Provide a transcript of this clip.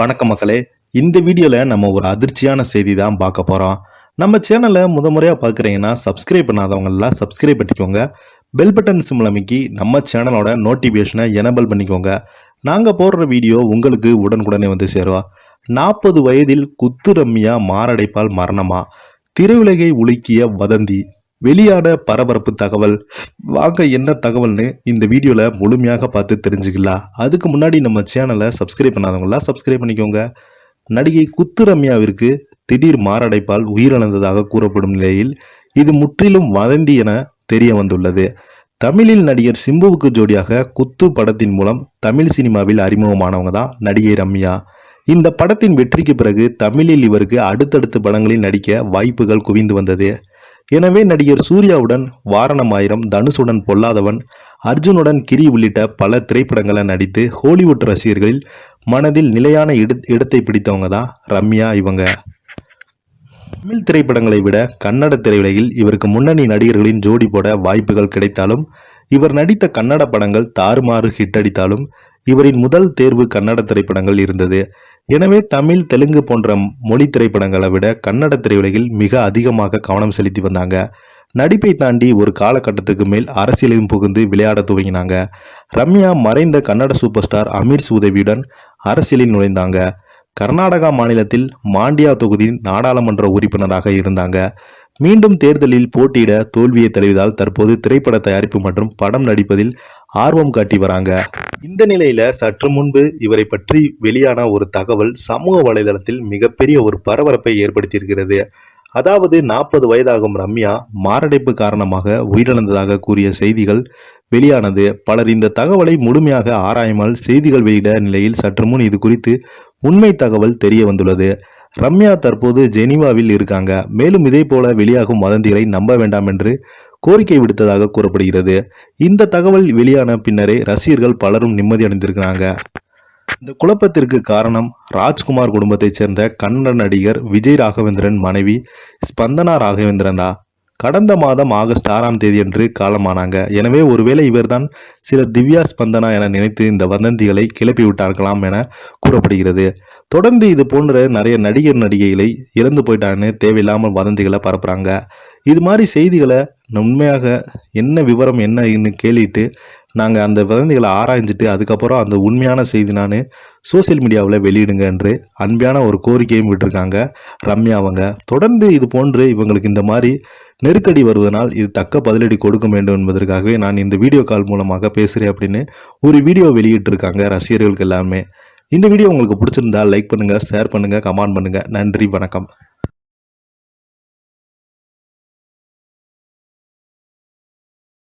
வணக்கம் மக்களே. இந்த வீடியோவில் நம்ம ஒரு அதிர்ச்சியான செய்தி தான் பார்க்க போகிறோம் நம்ம சேனலை முத முறையாக பார்க்குறீங்கன்னா சப்ஸ்கிரைப் பண்ணாதவங்கெல்லாம் சப்ஸ்கிரைப் பண்ணிக்கோங்க. பெல் பட்டன் சிம்மில் அமைக்கி நம்ம சேனலோட நோட்டிஃபிகேஷனை எனபிள் பண்ணிக்கோங்க. நாங்கள் போடுற வீடியோ உங்களுக்கு உடனுக்குடனே வந்து சேருவா. நாற்பது வயதில் குத்து ரம்மியா மாரடைப்பால் மரணமா? திருவிலகை உலுக்கிய வதந்தி. வெளியான பரபரப்பு தகவல். வாங்க என்ன தகவல்னு இந்த வீடியோவில் முழுமையாக பார்த்து தெரிஞ்சுக்கலாம். அதுக்கு முன்னாடி நம்ம சேனலை சப்ஸ்கிரைப் பண்ணாதவங்களாம் சப்ஸ்கிரைப் பண்ணிக்கோங்க. நடிகை குத்து ரம்யாவிற்கு திடீர் மாரடைப்பால் உயிரிழந்ததாக கூறப்படும் நிலையில் இது முற்றிலும் வதந்தி என தெரிய வந்துள்ளது. தமிழில் நடிகர் சிம்புவுக்கு ஜோடியாக குத்து படத்தின் மூலம் தமிழ் சினிமாவில் அறிமுகமானவங்க தான் நடிகை ரம்யா. இந்த படத்தின் வெற்றிக்கு பிறகு தமிழில் இவருக்கு அடுத்தடுத்த படங்களில் நடிக்க வாய்ப்புகள் குவிந்து வந்தது. எனவே நடிகர் சூர்யாவுடன் வாரணமாயிரம் தனுஷுடன் பொல்லாதவன் அர்ஜுனுடன் கிரி உள்ளிட்ட பல திரைப்படங்களை நடித்து ஹாலிவுட் ரசிகர்களில் மனதில் நிலையான இட இடத்தை பிடித்தவங்க தான் ரம்யா இவங்க. தமிழ் திரைப்படங்களை விட கன்னட திரையுலகில் இவருக்கு முன்னணி நடிகர்களின் ஜோடி போட வாய்ப்புகள் கிடைத்தாலும் இவர் நடித்த கன்னட படங்கள் தாறுமாறு ஹிட் அடித்தாலும் இவரின் முதல் தேர்வு கன்னட திரைப்படங்கள் இருந்தது. எனவே தமிழ் தெலுங்கு போன்ற மொழி திரைப்படங்களை விட கன்னட திரையுலகில் மிக அதிகமாக கவனம் செலுத்தி வந்தாங்க. நடிப்பை தாண்டி ஒரு காலகட்டத்துக்கு மேல் அரசியலையும் புகுந்து விளையாட துவங்கினாங்க. ரம்யா மறைந்த கன்னட சூப்பர் ஸ்டார் அமீர்ஸ் உதவியுடன் அரசியலில் நுழைந்தாங்க. கர்நாடகா மாநிலத்தில் மாண்டியா தொகுதியின் நாடாளுமன்ற உறுப்பினராக இருந்தாங்க. மீண்டும் தேர்தலில் போட்டியிட தோல்வியை தழுவிதால் தற்போது திரைப்பட தயாரிப்பு மற்றும் படம் நடிப்பதில் ஆர்வம் காட்டி வராங்க. இந்த நிலையில சற்று முன்பு இவரை பற்றி வெளியான ஒரு தகவல் சமூக வலைதளத்தில் மிகப்பெரிய ஒரு பரபரப்பை ஏற்படுத்தியிருக்கிறது. அதாவது நாற்பது வயதாகும் ரம்யா மாரடைப்பு காரணமாக உயிரிழந்ததாக கூறிய செய்திகள் வெளியானது. பலர் இந்த தகவலை முழுமையாக ஆராயாமல் செய்திகள் வெளியிட நிலையில் சற்று முன் இது குறித்து உண்மை தகவல் தெரிய வந்துள்ளது. ரம்யா தற்போது ஜெனீவாவில் இருக்காங்க. மேலும் இதே போல வெளியாகும் வதந்திகளை நம்ப வேண்டாம் என்று கோரிக்கை விடுத்ததாக கூறப்படுகிறது. இந்த தகவல் வெளியான பின்னரே ரசிகர்கள் பலரும் நிம்மதி அடைந்திருக்கிறாங்க. இந்த குழப்பத்திற்கு காரணம் ராஜ்குமார் குடும்பத்தைச் சேர்ந்த கன்னட நடிகர் விஜய் ராகவேந்திரன் மனைவி ஸ்பந்தனா ராகவேந்திரன் தான். கடந்த மாதம் ஆகஸ்ட் ஆறாம் தேதியன்று காலமானாங்க. எனவே ஒருவேளை இவர்தான் சிலர் திவ்யா ஸ்பந்தனா என நினைத்து இந்த வதந்திகளை கிளப்பி விட்டார்களாம் என கூறப்படுகிறது. தொடர்ந்து இது போன்ற நிறைய நடிகர் நடிகைகளை இறந்து போயிட்டான்னு தேவையில்லாமல் வதந்திகளை பரப்புறாங்க. இது மாதிரி செய்திகளை உண்மையாக என்ன விவரம் என்னன்னு கேள்விட்டு நாங்கள் அந்த வதந்திகளை ஆராய்ஞ்சிட்டு அதுக்கப்புறம் அந்த உண்மையான செய்தி நான் சோசியல் மீடியாவில் வெளியிடுங்க என்று அன்பான ஒரு கோரிக்கையும் விட்டுருக்காங்க. ரம்யா அவங்க. தொடர்ந்து இது போன்று இவங்களுக்கு இந்த மாதிரி நெருக்கடி வருவதனால் இது தக்க பதிலடி கொடுக்க வேண்டும் என்பதற்காகவே நான் இந்த வீடியோ கால் மூலமாக பேசுகிறேன் அப்படின்னு ஒரு வீடியோ வெளியிட்டிருக்காங்க ரசிகர்களுக்கு எல்லாமே. இந்த வீடியோ உங்களுக்கு பிடிச்சிருந்தா லைக் பண்ணுங்கள் ஷேர் பண்ணுங்கள் கமெண்ட் பண்ணுங்கள் நன்றி வணக்கம்.